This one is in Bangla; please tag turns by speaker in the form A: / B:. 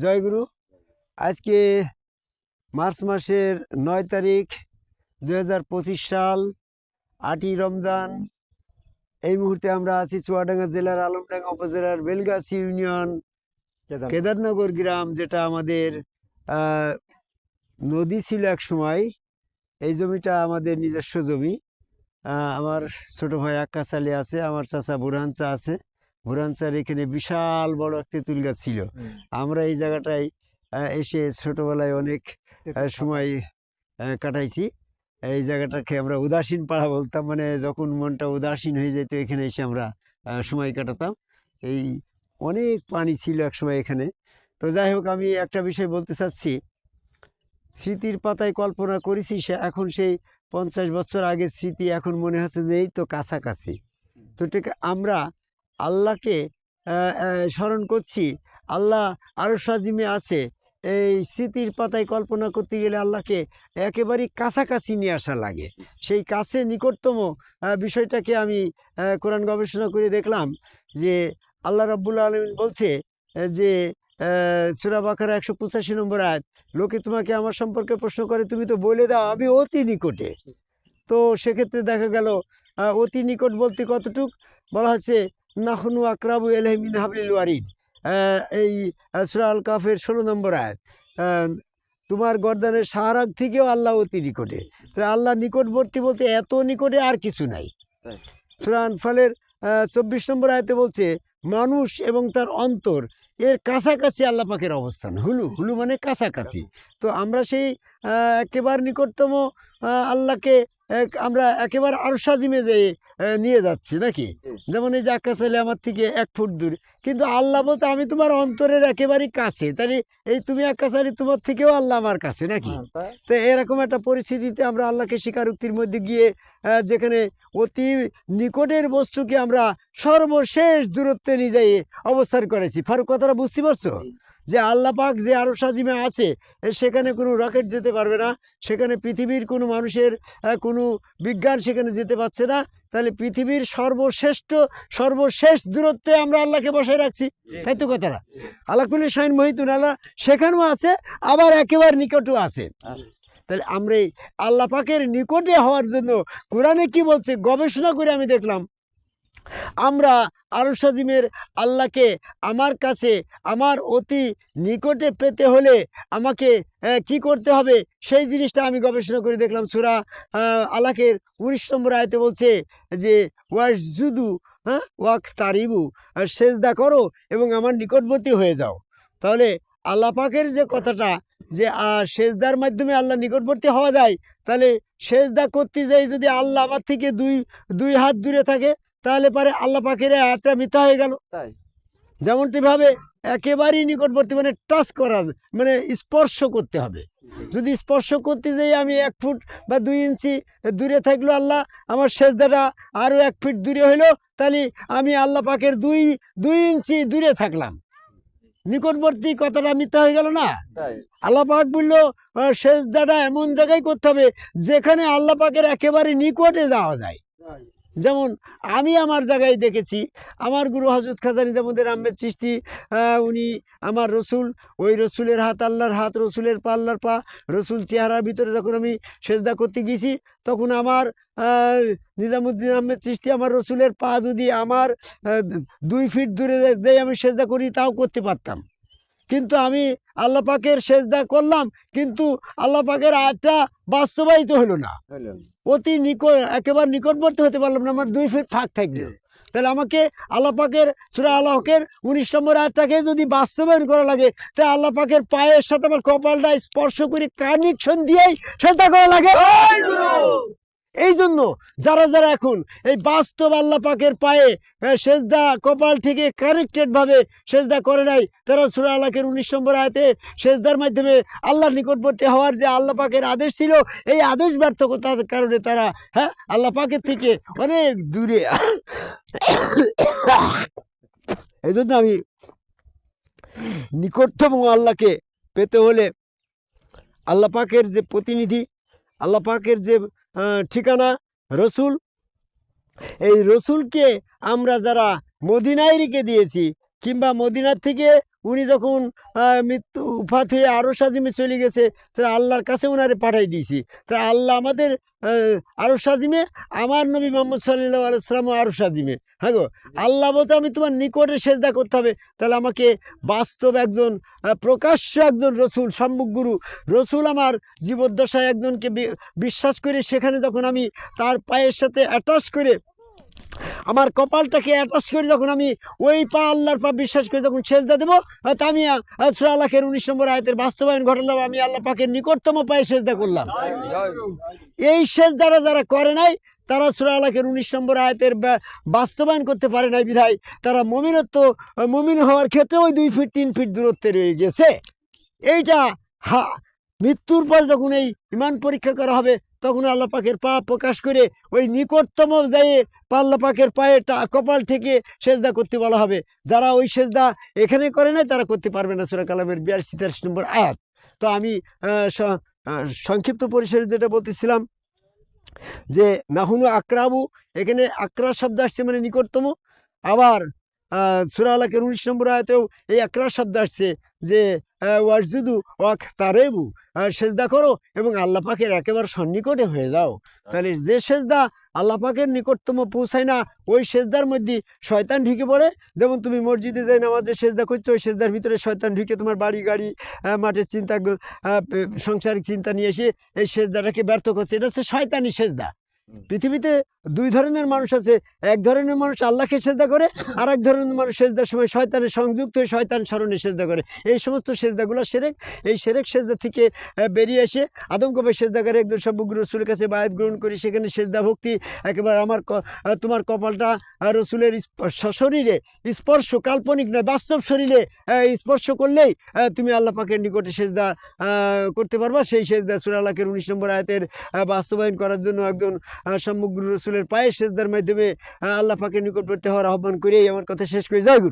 A: জয়গুরু আজকে মার্চ মাসের নয় তারিখ দুই হাজার পঁচিশ সাল আটই রমজান। এই মুহূর্তে আমরা আছি চুয়াডাঙ্গা জেলার আলমডাঙ্গা উপজেলার বেলগাছি ইউনিয়ন কেদারনগর। গ্রাম যেটা আমাদের আহ, নদী ছিল এক সময়। এই জমিটা আমাদের নিজস্ব জমি। আহ, আমার ছোট ভাই আক্কাস আলী আছে আমার চাচা বুরহান চা আছে। বুরহান চার এখানে বিশাল বড় একটা তেঁতুল গাছ ছিল। আমরা এই জায়গাটায় এসে ছোটবেলায় অনেক সময় কাটাইছি। এই জায়গাটাকে আমরা উদাসীন পাড়া বলতাম মানে যখন মনটা উদাসীন হয়ে যেত এখানে এসে আমরা সময় কাটাতাম। এই অনেক পানি ছিল এক সময় এখানে। তো যাই হোক আমি একটা বিষয় বলতে চাচ্ছি। স্মৃতির পাতায় কল্পনা করেছি সে এখন সেই পঞ্চাশ বছর আগে স্মৃতি এখন মনে হচ্ছে যে এই তো কাছাকাছি। তো ঠিক আমরা আল্লাহকে স্মরণ করছি। আল্লাহ আরও সাজিমে আছে। এই স্মৃতির পাতায় কল্পনা করতে গেলে আল্লাহকে একেবারেই কাছাকাছি নিয়ে আসা লাগে। সেই কাছে নিকটতম বিষয়টাকে আমি কোরআন গবেষণা করে দেখলাম যে আল্লাহ রাব্বুল আলমিন বলছে যে সুরা বাকারা একশো পঁচাশি নম্বর আয়াত, লোকে তোমাকে আমার সম্পর্কে প্রশ্ন করে, তুমি তো বলে দাও, আমি অতি নিকটে। তো সেক্ষেত্রে দেখা গেল অতি নিকট বলতে কতটুক? বলা হচ্ছে নাহনু আকরাবু এলহে মিন হাবলিল ওয়ারিদ এই কাফের ষোলো নম্বর আয়াত। তোমার গর্দানের সাহারাগ থেকেও আল্লাহ অতি নিকটে। তো আল্লাহ নিকটবর্তী বলতে এত নিকটে আর কিছু নাই।
B: তাই।
A: সূরা আনফালের চব্বিশ নম্বর আয়তে বলছে মানুষ এবং তার অন্তর এর কাছাকাছি আল্লাহ পাকের অবস্থান। হুলু হুলু মানে কাছাকাছি। তো আমরা সেই একেবারে নিকটতম আল্লাহকে আমরা একেবারে আরশাজিমে যে আহ, নিয়ে যাচ্ছি নাকি? যেমন এই যে আকাশ আলী আমার থেকে এক ফুট দূরে। কিন্তু আল্লাহ বলতে আমি তোমার অন্তরের একেবারেই কাছে। তাহলে এই তুমি আকাশ আলী তোমার থেকেও আল্লাহ আমার কাছে নাকি? তো এরকম একটা পরিস্থিতিতে আমরা আল্লাহকে স্বীকারোক্তির মধ্যে গিয়ে যেখানে অতি নিকটের বস্তুকে আমরা সর্বশেষ দূরত্বে নিয়ে যাই অবস্থান করেছি। ফারুক কথাটা বুঝতে পারছ? যে আল্লাহ পাক যে আরও সাজিমে আছে সেখানে কোনো রকেট যেতে পারবে না। সেখানে পৃথিবীর কোনো মানুষের কোনো বিজ্ঞান সেখানে যেতে পারছে না। তাহলে পৃথিবীর সর্বশ্রেষ্ঠ সর্বশেষ দূরত্বে আমরা আল্লাহকে বসায় রাখছি। তাই তো কথাটা। আল্লাহ কুলি শাহিন মহিতুন আল্লাহ সেখানেও আছে আবার একেবারে নিকটও আছে। তাহলে আমরা এই আল্লাহ পাকের নিকটে হওয়ার জন্য কোরআনে কি বলছে? গবেষণা করে আমি দেখলাম। আমরা আরও সাজিমের আল্লাহকে আমার কাছে, আমার অতি নিকটে পেতে হলে আমাকে কি করতে হবে? সেই জিনিসটা আমি গবেষণা করে দেখলাম। সুরা আলাকের উনিশ নম্বর আয়তে বলছে যে ওয়াজুদু হ্যাঁ? ওয়াক তারিবু সেজদা করো এবং আমার নিকটবর্তী হয়ে যাও। তাহলে আল্লাহ পাকের যে কথাটা যে সেজদার মাধ্যমে আল্লাহ নিকটবর্তী হওয়া যায়, তাহলে সেজদা করতে যাই যদি আল্লাহ আমার থেকে দুই দুই হাত দূরে থাকে তাহলে পারে আল্লাহ পাকের এই আয়াতটা মিথ্যা হয়ে গেল।
B: তাই?
A: যেমনটি ভাবে একেবারেই নিকটবর্তী মানে টাচ করা মানে স্পর্শ করতে হবে। যদি স্পর্শ করতে যাই আমি এক ফুট বা দুই ইঞ্চি দূরে থাকল আল্লাহ আমার সেজদাটা আরও এক ফিট দূরে হইল তাহলে আমি আল্লাহ পাকের দুই দুই ইঞ্চি দূরে থাকলাম। নিকটবর্তী কথাটা মিথ্যা হয়ে গেল না? আল্লাহ পাক বলল আহ, সেজদাটা এমন জায়গায় করতে হবে যেখানে আল্লাহ পাকের একেবারে নিকটে যাওয়া যায়। যেমন আমি আমার জায়গায় দেখেছি, আমার গুরু হজরত খাজা নিজামুদ্দিন আহমেদ চিস্তি উনি আমার রসুল, ওই রসুলের হাত আল্লাহর হাত, রসুলের পা আল্লাহর পা, রসুল চেহারার ভিতরে যখন আমি সেজদা করতে গিয়েছি, তখন আমার নিজামুদ্দিন আহমেদ চিস্তি আমার রসুলের পা যদি আমার দুই ফিট দূরে দেয় আমি সেজদা করি, তাও করতে পারতাম। কিন্তু আমি আল্লাহ পাকের সেজদা করলাম কিন্তু আল্লাহ পাকের আয়াতটা বাস্তবায়িত হলো না। অতি নিকট একেবারে নিকটবর্তী হতে পারলাম না আমার দুই ফিট ফাঁক থাকল তাহলে আমাকে আল্লাহ পাকের সুরা আল্লাহ হকের উনিশ নম্বর আয়াতটাকে যদি বাস্তবায়ন করা লাগে তা আল্লাহ পাকের পায়ের সাথে আমার কপালটা স্পর্শ করে কানেকশন দিয়েই সেটা করা লাগে। এই জন্য যারা যারা এখন এই বাস্তব আল্লাহ পাকের পায়ে সেজদা কপাল থেকে কানেক্টেড ভাবে সেজদা করে নাই, তারা সুরা আল্লাহের উনিশ নম্বর আয়াতে সেজদার মাধ্যমে আল্লাহ নিকটবর্তী হওয়ার যে আল্লাহ পাকের আদেশ ছিল, এই আদেশ ব্যর্থতার কারণে তারা হ্যাঁ আল্লাহ পাকের থেকে অনেক দূরে। এই জন্য আমি নিকটতম আল্লাহকে পেতে হলে আল্লাহ পাকের যে প্রতিনিধি, আল্লাহ পাকের যে ঠিকানা? রসুল। এই রসুলকে আমরা যারা মদিনায় রেখে দিয়েছি কিংবা মদিনার থেকে উনি যখন মৃত্যু উফাত হয়ে আরও সাজিমে চলে গেছে তাহলে আল্লাহর কাছে ওনারে পাঠাই দিয়েছি। তা আল্লাহ আমাদের আরও সাজিমে, আমার নবী মোহাম্মদ সাল্লাহ আলাইসালাম আরও সাজিমে। হ্যাঁ গো? আল্লাহ বলতে আমি তোমার নিকটে সেজদা করতে হবে। তাহলে আমাকে বাস্তব একজন প্রকাশ্য একজন রসুল, সম্মুখ গুরু, রসুল আমার জীবদ্দশায় একজনকে বিশ্বাস করে সেখানে যখন আমি তার পায়ের সাথে অ্যাটাচ করে আমার কপালটাকে অ্যাটাচ করে যখন আমি ওই পা আল্লাহর পা বিশ্বাস করে যখন সেজদা দেবো তা আমি সুরা আল্লাহের উনিশ নম্বর আয়তের বাস্তবায়ন ঘটালাম, আমি আল্লাহ পাকের নিকটতম পায়ে সেজদা করলাম। এই সেজদারা যারা করে নাই, তারা সুরা আলাকের উনিশ নম্বর আয়াতের বাস্তবায়ন করতে পারে নাই বিধায়, তারা মমিনত্ব, মমিন হওয়ার ক্ষেত্রে ওই দুই ফিট, তিন ফিট দূরত্বে রয়ে গেছে। এইটা হা, মৃত্যুর পর যখন এই ইমান পরীক্ষা করা হবে তখন আল্লাহ পাকের পা প্রকাশ করে ওই নিকটতম যাই আল্লাহ পাকের পায়ে কপাল থেকে সেজদা করতে বলা হবে। যারা ওই সেজদা এখানে করে নাই, তারা করতে পারবে না। সুরা কালামের বিয়াল্লিশ তেতাল্লিশ নম্বর আয়াত। তো আমি সংক্ষিপ্ত পরিসরে যেটা বলতেছিলাম, যে নাহুনু আক্রাবু, এখানে আকরা শব্দ আসছে মানে নিকটতম। আবার সুরা আলাকের উনিশ নম্বর আয়তেও এই আকরা শব্দ আসছে। যে ওয়াজুদু ওয়াক তারেবু সেজদা করো এবং আল্লাহ পাকের একেবারে সন্নিকটে হয়ে যাও। তাহলে যে সেজদা আল্লাহ পাকের নিকটতম পৌঁছায় না, ওই সেজদার মধ্যে শয়তান ঢুকে পড়ে। যেমন তুমি মসজিদে যাই নামাজে সেজদা করছ, ওই সেজদার ভিতরে শয়তান ঢুকে তোমার বাড়ি, গাড়ি মাঠের চিন্তা সাংসারিক চিন্তা নিয়ে এসে এই সেজদাটাকে ব্যর্থ করছে। এটা হচ্ছে শয়তানি সেজদা। পৃথিবীতে দুই ধরনের মানুষ আছে। এক ধরনের মানুষ আল্লাহকে সেজদা করে আর এক ধরনের মানুষ সেজদার সময় শয়তানের সংযুক্ত হয়ে শয়তান স্মরণে সেজদা করে। এই সমস্ত সেজদাগুলো সেরেক, এই সেরেক সেজদা থেকে বেরিয়ে এসে আদম কবে সেজদা করে। একজন সমগ্র রসুলের কাছে বায়াত গ্রহণ করি, সেখানে সেজদা ভক্তি একেবারে আমার তোমার কপালটা রসুলের শরীরে স্পর্শ, কাল্পনিক নয়, বাস্তব শরীরে স্পর্শ করলেই তুমি আল্লাহ পাকের নিকটে সেজদা করতে পারবা। সেই সেজদা সুরালাকের উনিশ নম্বর আয়াতের বাস্তবায়ন করার জন্য একজন সমগ্র রসুলের পায়ে সেজদার মাধ্যমে আল্লাহ পাকে নিকটবর্তী হওয়ার আহ্বান করেই আমার কথা শেষ করে। যায় গুরু।